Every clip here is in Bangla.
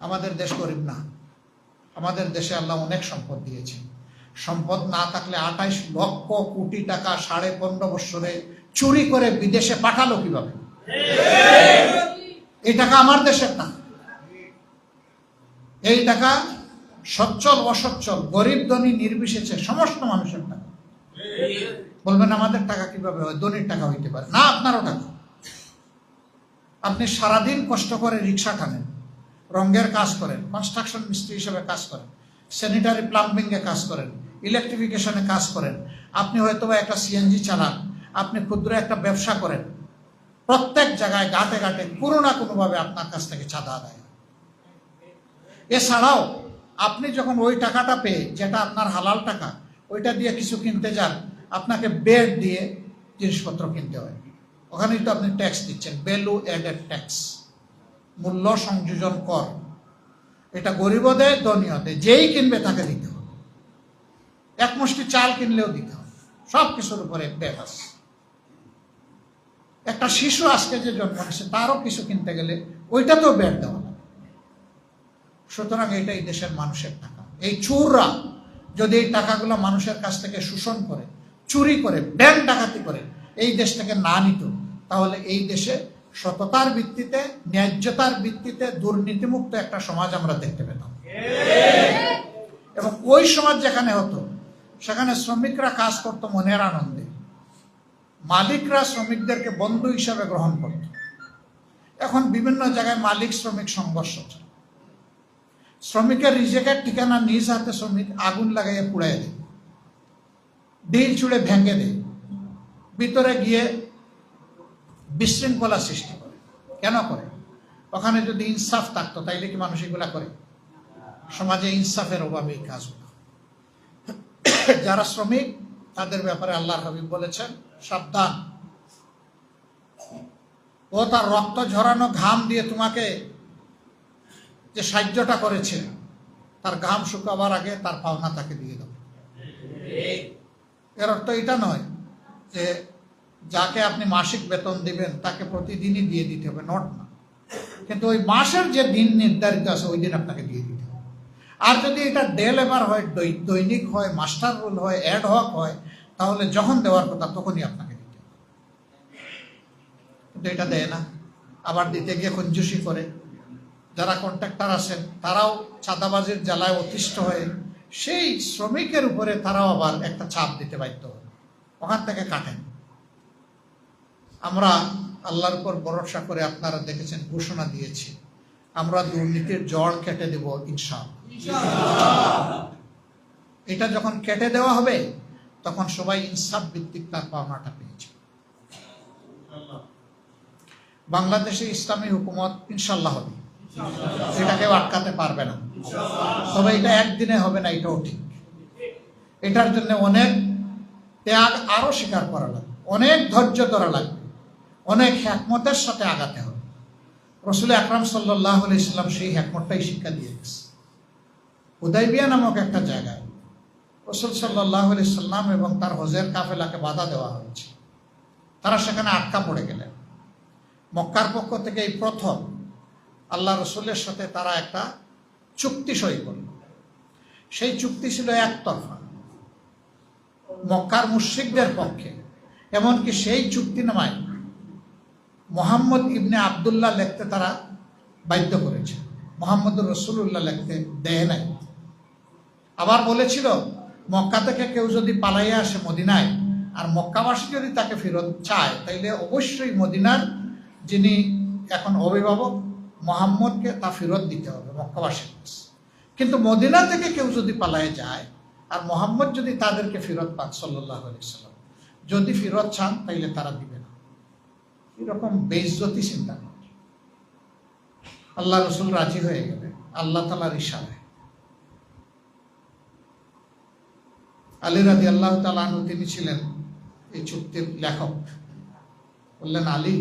আমাদের দেশ গরিব না। আমাদের দেশে আল্লাহ অনেক সম্পদ দিয়েছে সম্পদ না থাকলে আঠাইশ লক্ষ কোটি টাকা সাড়ে পনেরো বছরে চুরি করে বিদেশে পাঠালো কীভাবে? এই টাকা আমার দেশের না। এই টাকা সচ্ছল, অসচ্ছল, গরিব, ধনী, নির্বিশেষে সমস্ত মানুষের টাকা। বলবেন, আমাদের টাকা কীভাবে হয়? ধনির টাকা হইতে পারে। না, আপনারও টাকা। আপনি সারাদিন কষ্ট করে রিক্সা টানেন। রঙের কাজ করেন কনস্ট্রাকশন মিস্ত্রি হিসেবে কাজ করেন স্যানিটারি প্লাম্বিংয়ে কাজ করেন ইলেকট্রিফিকেশনে কাজ করেন। আপনি হয়তো একটা সিএনজি চালান, আপনি ক্ষুদ্র একটা ব্যবসা করেন, প্রত্যেক জায়গায় ঘাটে ঘাটে কোনো না কোনোভাবে আপনার কাছ থেকে চাঁদা হয়। এছাড়াও, আপনি যখন ওই টাকাটা পেয়ে, যেটা আপনার হালাল টাকা, ওইটা দিয়ে কিছু কিনতে যান, আপনাকে বেড দিয়ে জিনিসপত্র কিনতে হয়। ওখানেই তো আপনি ট্যাক্স দিচ্ছেন ভ্যালু অ্যাডেড ট্যাক্স মূল্য সংযোজন কর। এটা গরিব দেয় যেই কিনবে তাকে দিতে হবে। এক মুষ্টি চাল কিনলেও দিতে হবে। সব কিছুর উপরে ব্যাপাস একটা শিশু আজকে যে জন্ম নিচ্ছে তারও কিছু কিনতে গেলে ওইটাতেও ব্যাট দেওয়া লাগে। সুতরাং এটা এই দেশের মানুষের টাকা। এই চোররা যদি এই টাকাগুলো মানুষের কাছ থেকে শোষণ করে, চুরি করে, ব্যাংক ডাকাতি করে, এই দেশ থেকে না নিত, তাহলে এই দেশে সততার ভিত্তিতে, ন্যায্যতার ভিত্তিতে দুর্নীতিমুক্ত একটা সমাজ আমরা দেখতে পেতাম। এবং ওই সমাজ যেখানে হতো, সেখানে শ্রমিকরা কাজ করতো মনের আনন্দে। মালিকরা শ্রমিকদেরকে বন্ধু হিসাবে গ্রহণ করত। এখন বিভিন্ন জায়গায় মালিক শ্রমিক সংঘর্ষ শ্রমিকের রিজেকের ঠিকানা নিজ হাতে শ্রমিক আগুন লাগাইয়ে পুড়াই দেয়। ডিল চুড়ে ভেঙে দেয়। ভিতরে গিয়ে বিশৃঙ্খলা সৃষ্টি করে। কেন করে? ওখানে যদি ইনসাফ থাকতো, তাইলে কি মানুষ এগুলা করে? সমাজে ইনসাফের অভাবে এই কাজগুলো যারা শ্রমিক, তাদের ব্যাপারে আল্লাহ হাবিব বলেছেন, সাবধান। ও তার রক্ত ঝরানো ঘাম দিয়ে তোমাকে যে সাহায্যটা করেছে, তার ঘাম শুকাবার আগে তার পাওনা তাকে দিয়ে দাও এর অর্থ এটা নয় যে যাকে আপনি মাসিক বেতন দিবেন, তাকে প্রতিদিনই দিয়ে দিতে হবে নট না। কিন্তু ওই মাসের যে দিন নির্ধারিত আছে, ওই দিন আপনাকে দিয়ে দিতে হবে। আর যদি এটা ডে লেবার হয় দৈনিক হয়, মাস্টার রুল হয় অ্যাড হক হয়, তাহলে যখন দেওয়ার কথা তখনই আপনাকে দিতে হবে। কিন্তু এটা দেয় না। আবার দিতে গিয়ে কঞ্জুসি করে। যারা কন্ট্রাক্টর আছেন, তারাও চাঁদাবাজির জ্বালায় অতিষ্ঠ হয়ে, সেই শ্রমিকের উপরে তারাও আবার একটা চাপ দিতে বাধ্য ওখান থেকে কাটেন। আমরা আল্লাহর উপর ভরসা করে আপনারা দেখেছেন ঘোষণা দিয়েছি। আমরা দুর্নীতির জড় কেটে দেব ইনশাআল্লাহ। এটা যখন কেটে দেওয়া হবে, তখন সবাই ইনসাফ ভিত্তিক তার পাওনাটা পেয়েছে। বাংলাদেশে ইসলামী হুকুমত ইনশাল্লাহ হবে। সেটা কেউ আটকাতে পারবে না। তবে এটা একদিনে হবে না, এটাও ঠিক। এটার জন্য অনেক ত্যাগ আরও স্বীকার করা লাগবে। অনেক ধৈর্য ধরা লাগবে। অনেক হ্যাকমতের সাথে আগাতে হবে। রসুল আকরাম সাল্লাহ ইসলাম সেই হ্যাকমতটাই শিক্ষা দিয়ে গেছে। উদয়বিয়া নামক একটা জায়গায় রসুল সাল্লাহ সাল্লাম এবং তার হজের কাফেলাকে বাধা দেওয়া হয়েছে। তারা সেখানে আটকা পড়ে গেলেন। মক্কার পক্ষ থেকে এই প্রথম আল্লাহ রসুলের সাথে তারা একটা চুক্তি সই করল। সেই চুক্তি ছিল একতরফা। মক্কার মুশ্রিকদের পক্ষে। এমনকি সেই চুক্তিনামায় মোহাম্মদ ইবনে আবদুল্লাহ লিখতে তারা বাধ্য করেছে। মোহাম্মদুর রসুল্লাহ লিখতে দেয় নাই। আবার বলেছিল, মক্কা থেকে কেউ যদি পালাইয়া আসে মদিনায়, আর মক্কাবাসী যদি তাকে ফেরত চায়, তাইলে অবশ্যই মদিনার যিনি এখন অভিভাবক, মোহাম্মদকে তা ফেরত দিতে হবে মক্কাবাসীর। কিন্তু মদিনা থেকে কেউ যদি পালায় যায়, আর মোহাম্মদ যদি তাদেরকে ফেরত পান সাল্লাহ সাল্লাম যদি ফেরত চান, তাইলে তারা দিবে এরকম বেইজ্জতি চিন্তা করে। আল্লাহ রসুল রাজি হয়ে গেলে, আল্লাহ তালার ইশারায়। আলী রাজি আল্লাহ তালু তিনি ছিলেন এই চুক্তির লেখক। বললেন, আলী,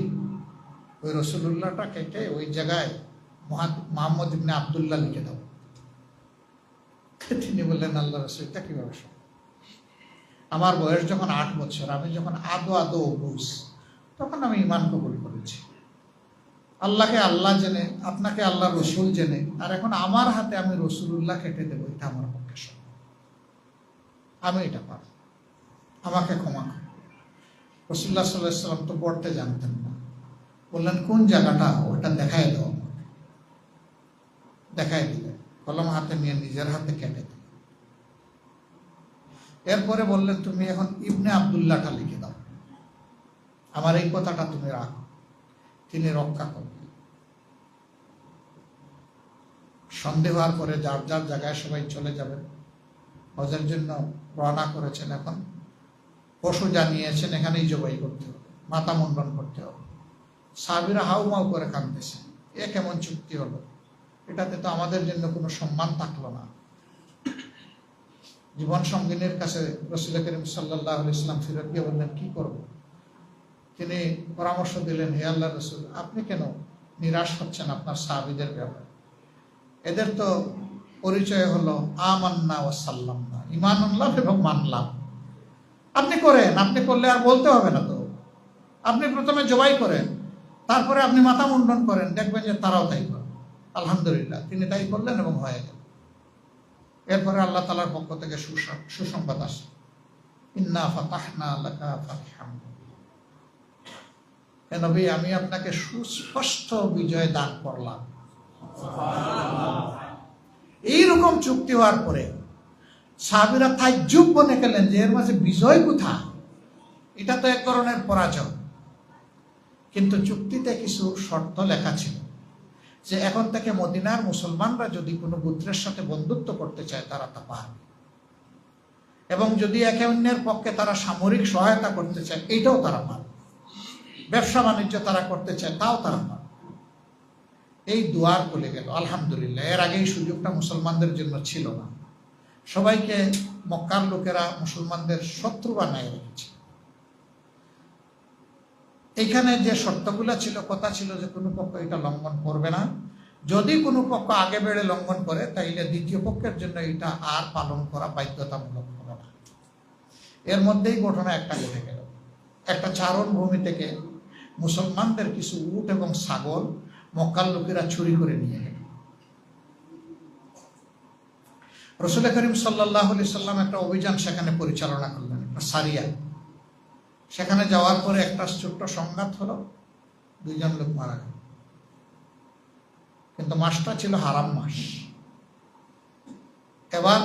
ওই রসুল্লাহটা কেটে ওই জায়গায় মোহাম্মদ ইবনে আবদুল্লাহ লিখে দাও। তিনি বললেন আল্লাহ রসুল, এটা কীভাবে আমার বয়স যখন আট বছর, আমি যখন আদো আদো বুঝ তখন আমি ইমান কবুল করেছি। আল্লাহকে আল্লাহ জেনে, আপনাকে আল্লাহ রসুল জেনে, আর এখন আমার হাতে আমি রসুল্লাহ কেটে দেবো, এটা আমার পক্ষে সম্ভব। আমি এটা পারব। আমাকে ক্ষমা রসুল্লাহ সাল্লাহ সাল্লাম তো পড়তে জানতেন না। বললেন, কোন জায়গাটা? ওটা দেখাই দাও আমাকে। দেখাই দিলেন। কলম হাতে নিয়ে নিজের হাতে কেটে দিল এরপরে বললেন, তুমি এখন ইবনে আবদুল্লাহটা লিখে দাও। আমার এই কথাটা তুমি রাখো। তিনি রক্ষা করবেন। সন্ধে হওয়ার পরে যার যার জায়গায় সবাই চলে যাবেন। হজের জন্য রওনা করেছেন এখন। পশু জানিয়েছেন, এখানেই জবাই করতে হবে, মাথা মুন্ডন করতে হবে। সাবিরা হাউ মাউ করে কাঁদতেছে। এ কেমন চুক্তি হলো? এটাতে তো আমাদের জন্য কোনো সম্মান থাকল না। জীবন সঙ্গিনীর কাছে রসুল করিম সাল্লাহ ইসলাম ফিরত গিয়ে বললেন, কি করব? তিনি পরামর্শ দিলেন, হে আল্লাহ রসুল, আপনি কেন নিরাশ হচ্ছেন আপনার সাহাবিদের ব্যাপারে? এদের তো পরিচয় হলো, আমান্না ও সাল্লাম না ইমান আনলাম এবং মানলাম। আপনি করেন, আপনি করলে আর বলতে হবে না তো। আপনি প্রথমে জবাই করেন, তারপরে আপনি মাথা মুন্ডন করেন, দেখবেন যে তারাও তাই করে। আলহামদুলিল্লাহ, তিনি তাই করলেন এবং হয়ে গেল। এরপরে আল্লাহ তালার পক্ষ থেকে সুসং- সুসংবাদ আসে। ইন্না ফাতাহনা লাকা ফাতহাম নবী আমি আপনাকে সুস্পষ্ট বিজয় দান করলাম। এইরকম চুক্তি হওয়ার পরে সাহাবিরা তাজ্জুব বনে গেলেন যে এর মাঝে বিজয় কোথায়? এটা তো এক ধরনের পরাজয়। কিন্তু চুক্তিতে কিছু শর্ত লেখা ছিল যে এখন থেকে মদিনার মুসলমানরা যদি কোনো গোত্রের সাথে বন্ধুত্ব করতে চায়, তারা তা পারবে এবং যদি একে অন্যের পক্ষে তারা সামরিক সহায়তা করতে চায়, এইটাও তারা পারবে ব্যবসা বাণিজ্য তারা করতে চায় তাও তারা পারবে এই দুয়ার খুলে গেল। আলহামদুলিল্লাহ, এর আগে এই সুযোগটা মুসলমানদের জন্য ছিল না। সবাইকে মক্কার লোকেরা মুসলমানদের শত্রু বানায় রেখেছে। এইখানে যে শর্তগুলো ছিল, কথা ছিল যে কোনো পক্ষ এটা লঙ্ঘন করবে না। যদি কোনো পক্ষ আগে বেড়ে লঙ্ঘন করে, তাইলে দ্বিতীয় পক্ষের জন্য এটা আর পালন করা বাধ্যতামূলক হবে না। এর মধ্যেই ঘটনা একটা ঘটে গেল। একটা চারণ ভূমি থেকে মুসলমানদের কিছু উট এবং ছাগল মক্কার লোকেরা চুরি করে নিয়ে গেল। রসুল করিম সাল্লাহ সাল্লাম একটা অভিযান সেখানে পরিচালনা করলেন, একটা সারিয়া। সেখানে যাওয়ার পরে একটা ছোট্ট সংঘাত হলো, দুইজন লোক মারা গেল। কিন্তু মাসটা ছিল হারাম মাস। এবার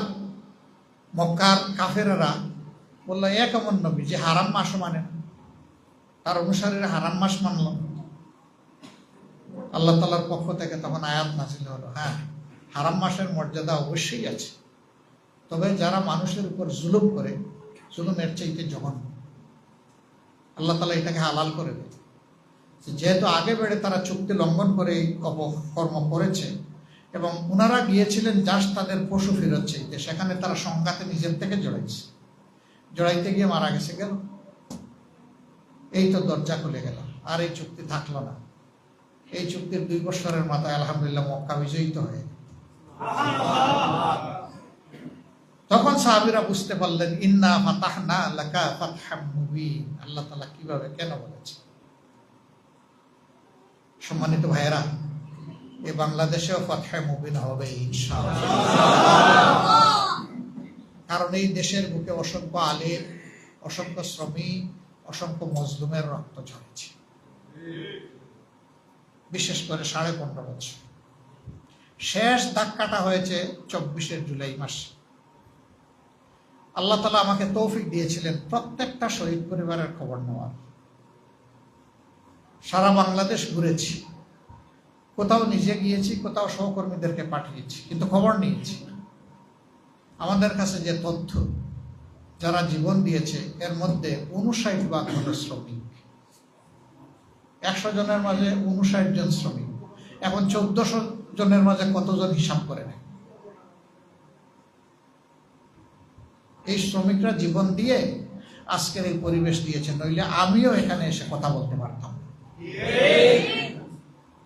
মক্কার কাফেরা বলল, এ কেমন নবী, যে হারাম মাসও মানে না। তার অনুসারীরা হারাম মাস মানল। আল্লাহ তালার পক্ষ থেকে তখন আয়াত নাজিল হলো। হ্যাঁ হারাম মাসের মর্যাদা অবশ্যই আছে। তবে যারা মানুষের উপর জুলুম করে, জুলুমের চাইতে জঘন্য। আল্লাহ তালা এটাকে হালাল করে দেয়। যেহেতু আগে বেড়ে তারা চুক্তি লঙ্ঘন করে এই অপকর্ম করেছে এবং ওনারা গিয়েছিলেন জাস্ট তাদের পশু ফেরত চাইতে, সেখানে তারা সংঘাতে নিজের থেকে জড়াইছে। জড়াইতে গিয়ে মারা গেছে গেল এই তো দরজা খুলে গেল, আর এই চুক্তি থাকল না। এই চুক্তির দুই বছরের মাথায় আলহামদুলিল্লাহ মক্কা বিজয়িত হয়ে। তখন সাহাবিরা বুঝতে পারলেন, ইন্না ফাতাহনা লাকা ফাতহাম মুবিন। আল্লাহ তাআলা কীভাবে কেন বলেছে? সম্মানিত ভাইয়েরা এই বাংলাদেশেও ফাতহে মুবিন হবে, ইনশাআল্লাহ। কারণ এই দেশের বুকে অসংখ্য আলেম, অসংখ্য শ্রমিক অসংখ্য মজলুমের রক্ত ঝরেছে। বিশেষ করে সাড়ে পনেরো বছর। শেষ দাগ কাটা হয়েছে চব্বিশে জুলাই মাসে। আল্লাহ তালা আমাকে তৌফিক দিয়েছিলেন প্রত্যেকটা শহীদ পরিবারের খবর নেওয়ার। সারা বাংলাদেশ ঘুরেছি। কোথাও নিজে গিয়েছি, কোথাও সহকর্মীদেরকে পাঠিয়েছি, কিন্তু খবর নিয়েছি আমাদের কাছে যে তথ্য যারা জীবন দিয়েছে, এর মধ্যে উনষাট ভাগ হল শ্রমিক। একশো জনের মাঝে উনষাট জন শ্রমিক। এখন চোদ্দশো জনের মাঝে কতজন হিসাব করে নেয়? এই শ্রমিকরা জীবন দিয়ে আজকের এই পরিবেশ দিয়েছে নইলে আমিও এখানে এসে কথা বলতে পারতাম।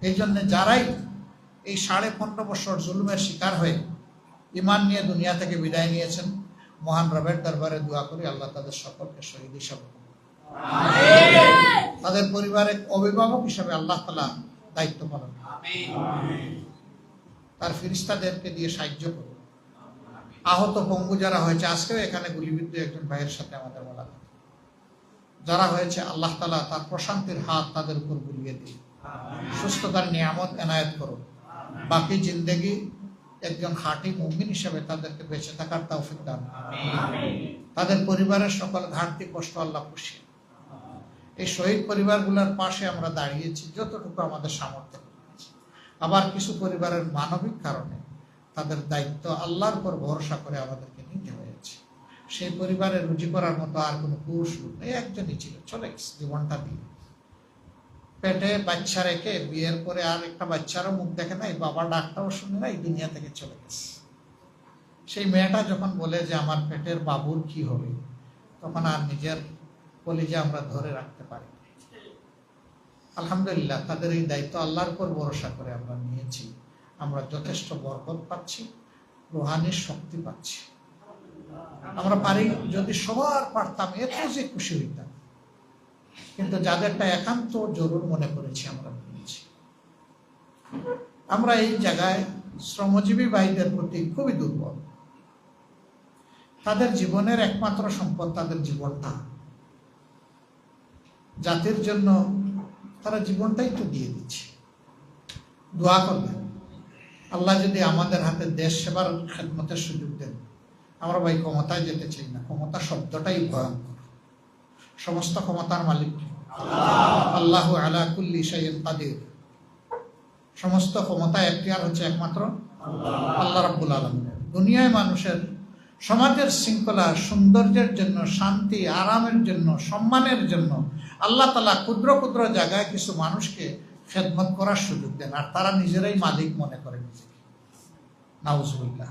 এই জন্য যারাই এই সাড়ে পনেরো বছর জুলুমের শিকার হয়ে ইমান নিয়ে দুনিয়া থেকে বিদায় নিয়েছেন মহান রবের দরবারে দোয়া করি আল্লাহ তাদের সকলকে শহীদ হিসাবে তাদের পরিবারের অভিভাবক হিসাবে আল্লাহ তালা দায়িত্ব পালন তার ফিরিস্তাদেরকে দিয়ে সাহায্য করুন আহত পঙ্গু যারা হয়েছে আজকেও এখানে গুলিবিদ্ধ একজন ভাইয়ের সাথে আমাদের বলা যারা হয়েছে আল্লাহ তালা তার প্রশান্তির হাত তাদের উপর বুলিয়ে দিন সুস্থতার নিয়ামত এনায়েত করুন বাকি জিন্দেগি একজন খাঁটি মুমিন হিসেবে তাদেরকে বেঁচে থাকার তৌফিক দান তাদের পরিবারের সকল ঘাটতি কষ্ট আল্লাহ পুষিয়ে এই শহীদ পরিবারগুলোর পাশে আমরা দাঁড়িয়েছি যতটুকু আমাদের সামর্থ্য আবার কিছু পরিবারের মানবিক কারণে তাদের দায়িত্ব আল্লাহর উপর ভরসা করে আমাদেরকে নিতে হয়েছে। সেই পরিবারে রুজি করার মতো আর কোনো পুরুষ নেই একজনই ছিল চলে গেছে জীবনটা দিয়ে। পেটে বাচ্চা রেখে বিয়ের পরে আর একটা বাচ্চারও মুখ দেখে নাই বাবা ডাকটাও শুনে নাই দুনিয়া থেকে চলে গেছে। সেই মেয়েটা যখন বলে যে আমার পেটের বাবুর কি হবে, তখন আর নিজের কলিজা আমরা ধরে রাখতে পারি আলহামদুলিল্লাহ, তাদের এই দায়িত্ব আল্লাহর উপর ভরসা করে আমরা নিয়েছি। আমরা যথেষ্ট বরকত পাচ্ছি, রোহানির শক্তি পাচ্ছি। আমরা পারি যদি সবার পারতাম, এত যে খুশি হইতাম। কিন্তু যাদেরটা একান্ত জরুর মনে করেছি, আমরা নিয়েছি আমরা এই জায়গায় শ্রমজীবী ভাইদের প্রতি খুবই দুর্বল। তাদের জীবনের একমাত্র সম্পদ তাদের জীবনটা। জাতির জন্য তারা জীবনটাই তো দিয়ে দিচ্ছে। দোয়া করবেন। আল্লাহ যদি আমাদের হাতে দেশ সেবার খেদমতের সুযোগ দেন। আমরা ভাই ক্ষমতায় যেতে চাই না। ক্ষমতা শব্দটাই ভয়ঙ্কর। সমস্ত ক্ষমতার মালিক। আল্লাহ আলা কুল্লি শাইইন কাদির। সমস্ত ক্ষমতা এখতিয়ার হচ্ছে একমাত্র আল্লাহ রাব্বুল আলমিনের দুনিয়ায় মানুষের সমাজের শৃঙ্খলা, সৌন্দর্যের জন্য, শান্তি, আরামের জন্য, সম্মানের জন্য আল্লাহ তালা ক্ষুদ্র ক্ষুদ্র জায়গায় কিছু মানুষকে খেদমত করার সুযোগ দেন, আর তারা নিজেরাই মালিক মনে করে নিজেকে। নাউজুবিল্লাহ।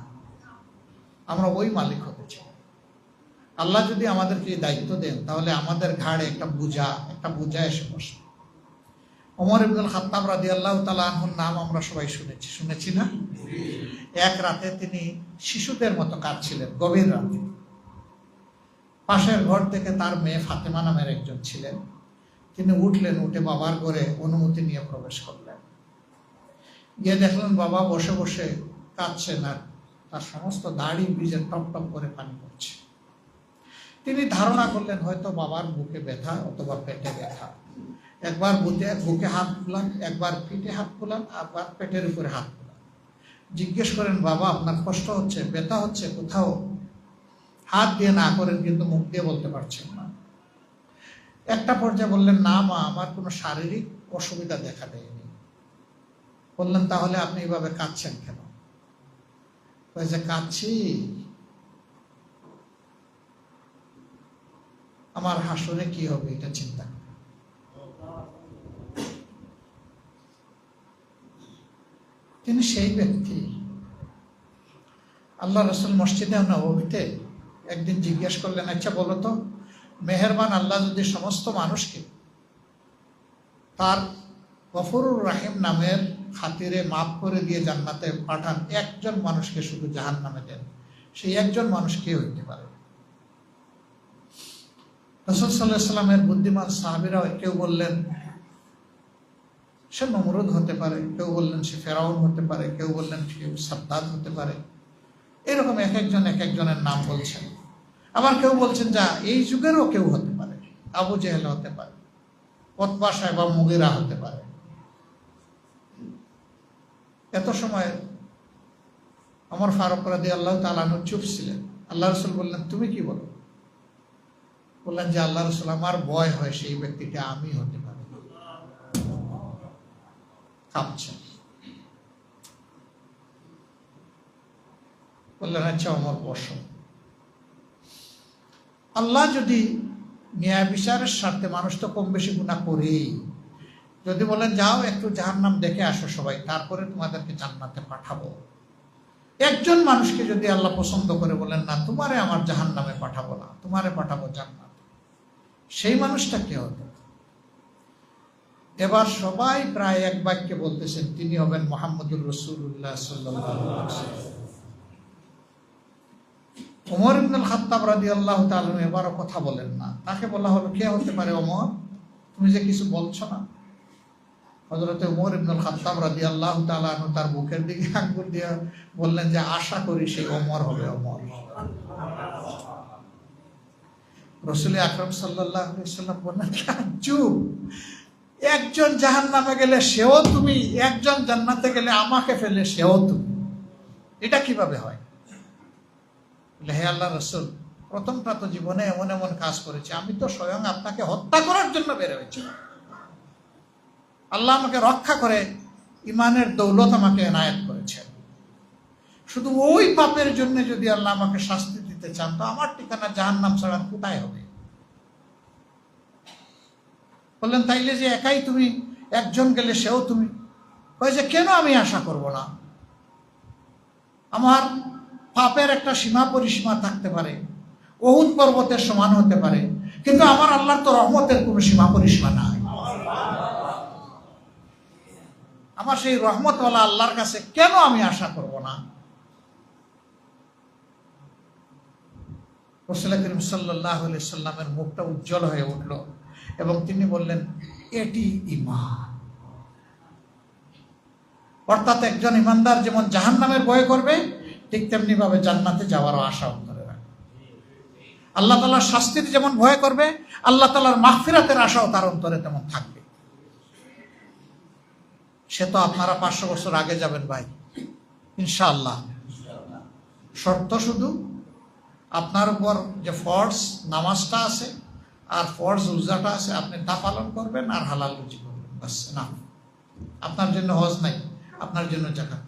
আমরা ওই মালিক হতে চাই। আল্লাহ যদি আমাদেরকে দায়িত্ব দেন, তাহলে আমাদের ঘাড়ে একটা বোঝা একটা বোঝা এসে বসবে। অমর ইবনুল খাত্তাব রাদি আল্লাহ তালাহুর নাম আমরা সবাই শুনেছি। শুনেছি না? এক রাতে তিনি শিশুদের মতো কাঁদছিলেন, গভীর রাতে। পাশের ঘর থেকে তার মেয়ে ফাতেমা নামের একজন ছিলেন। তিনি উঠলেন, উঠে বাবার ঘরে অনুমতি নিয়ে প্রবেশ করলেন। গিয়ে দেখলেন বাবা বসে বসে কাঁদছেন আর তার সমস্ত দাড়ি বীজের টপ টপ করে পানি পড়ছে। তিনি ধারণা করলেন, হয়তো বাবার বুকে ব্যথা অথবা পেটে ব্যথা। একবার বুকে বুকে হাত বুলান একবার পিঠে হাত বুলান আবার পেটের উপরে হাত বুলান জিজ্ঞেস করেন, বাবা, আপনার কষ্ট হচ্ছে, ব্যথা হচ্ছে, কোথাও হাত দিয়ে না করেন, কিন্তু মুখ দিয়ে বলতে পারছেন না। একটা পর্যায়ে বললেন, না মা, আমার কোনো শারীরিক অসুবিধা দেখা দেয়নি। বললেন, তাহলে আপনি এইভাবে কাঁদছেন কেন? যে কাঁদছি আমার হাসরে কি হবে এটা চিন্তা তিনি সেই ব্যক্তি। আল্লাহ রসুল মসজিদে নবমীতে একদিন জিজ্ঞেস করলেন আচ্ছা বলো তো, মেহেরবান আল্লাহ যদি সমস্ত মানুষকে তার গফরুর রাহিম নামের খাতিরে মাফ করে দিয়ে জান্নাতে পাঠান, একজন মানুষকে শুধু জাহান নামে দেন? সেই একজন মানুষ কে হইতে পারে? রসুল সাল্লাহ সাল্লামের বুদ্ধিমান সাহাবিরা কেউ বললেন, সে নমরুদ হতে পারে, কেউ বললেন সে ফেরাউন হতে পারে, কেউ বললেন সে সাদ্দাদ হতে পারে। এরকম এক একজন এক একজনের নাম বলছেন। আবার কেউ বলছেন যা, এই যুগেরও কেউ হতে পারে, আবু জেহেল হতে পারে পতবা সাহেব বা মুগিরা হতে পারে। এত সময় আমার ফারুক রাদি আল্লাহ তালানুর চুপ ছিলেন। আল্লাহ রসুল বললেন, তুমি কি বলো? বললেন যে আল্লাহ রসুল, আমার ভয় হয় সেই ব্যক্তিটা, আমি হতে পারি বললেন আচ্ছা অমর, বস। আল্লাহ যদি ন্যায় বিচারের স্বার্থে মানুষ তো কম বেশি গুণা করেই। যদি বলেন, যাও একটু জাহার নাম দেখে আসো সবাই, তারপরে তোমাদেরকে জান্নাতে পাঠাবো। একজন মানুষকে যদি আল্লাহ পছন্দ করে বলেন, না, তোমারে আমার জাহান নামে পাঠাবো না, তোমারে পাঠাবো জান্নাত। সেই মানুষটা কে হবে এবার সবাই প্রায় এক বাক্যে বলতেছেন, তিনি হবেন মোহাম্মদুর রসুল্লাহ ওমর ইবনুল খাত্তাব রাদি আল্লাহ তালন এবারও কথা বলেন না। তাকে বলা হলো, কে হতে পারে ওমর? তুমি যে কিছু বলছো না। হজরত উমর ইবনুল খাত্তাব রাদি আল্লাহ তালু তার বুকের দিকে আঙ্গুল দিয়ে বললেন যে, আশা করি সেই অমর হবে অমর রসুল আকরম সাল্লাহ বললেন চুপ। একজন জাহান নামে গেলে সেও তুমি, একজন জান্নাতে গেলে আমাকে ফেলে সেও তুমি। এটা কীভাবে হয়? হে আল্লাহ রসুল, প্রথমটা তো জীবনে এমন এমন কাজ করেছি। আমি তো স্বয়ং আপনাকে হত্যা করার জন্য বের হয়েছি। আল্লাহ আমাকে রক্ষা করে ইমানের দৌলত আমাকে এনায়েত করেছেন। শুধু ওই পাপের জন্য যদি আল্লাহ আমাকে শাস্তি দিতে চান, তো আমার ঠিকানা জাহান নাম ছাড়া কোথায় হবে? বললেন, তাইলে যে একাই তুমি, একজন গেলে সেও তুমি। কয় যে, কেন আমি আশা করব না? আমার পাপের একটা সীমা পরিসীমা থাকতে পারে অহুদ পর্বতের সমান হতে পারে, কিন্তু আমার আল্লাহর তো রহমতের কোনো সীমা পরিসীমা নাই। আমার সেই রহমতওয়ালা আল্লাহর কাছে কেন আমি আশা করব না? রসুল করিম সাল্লাহ সাল্লামের মুখটা উজ্জ্বল হয়ে উঠল এবং তিনি বললেন, এটি ইমান অর্থাৎ একজন ইমানদার যেমন জাহান নামের ভয় করবে, ঠিক তেমনি ভাবে জান্নাতে যাওয়ারও আশা অন্তরে রাখবে আল্লাহ তালার শাস্তির যেমন ভয় করবে, আল্লাহ তালার মাহফিরাতের আশাও তার অন্তরে তেমন থাকবে। সে তো আপনারা পাঁচশো বছর আগে যাবেন ভাই, ইনশাআল্লাহ। শর্ত শুধু আপনার উপর যে ফর্স, নামাজটা আছে, আর ফর্স রোজাটা আছে, আপনি তা পালন করবেন আর হালাল রুজি করবেন। বাস না আপনার জন্য হজ নাই, আপনার জন্য জাকাত।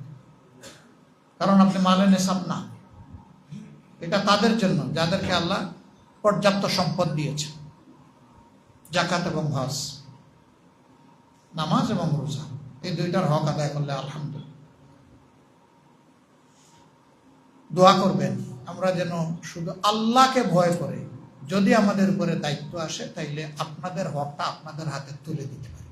কারণ আপনি মালে নেশাব না। এটা তাদের জন্য, যাদেরকে আল্লাহ পর্যাপ্ত সম্পদ দিয়েছে জাকাত এবং হজ, নামাজ এবং রোজা, এই দুইটার হক আদায় করলে আলহামদুলিল্লাহ। দোয়া করবেন। আমরা যেন শুধু আল্লাহকে ভয় করে, যদি আমাদের উপরে দায়িত্ব আসে, তাইলে আপনাদের হকটা আপনাদের হাতে তুলে দিতে পারি।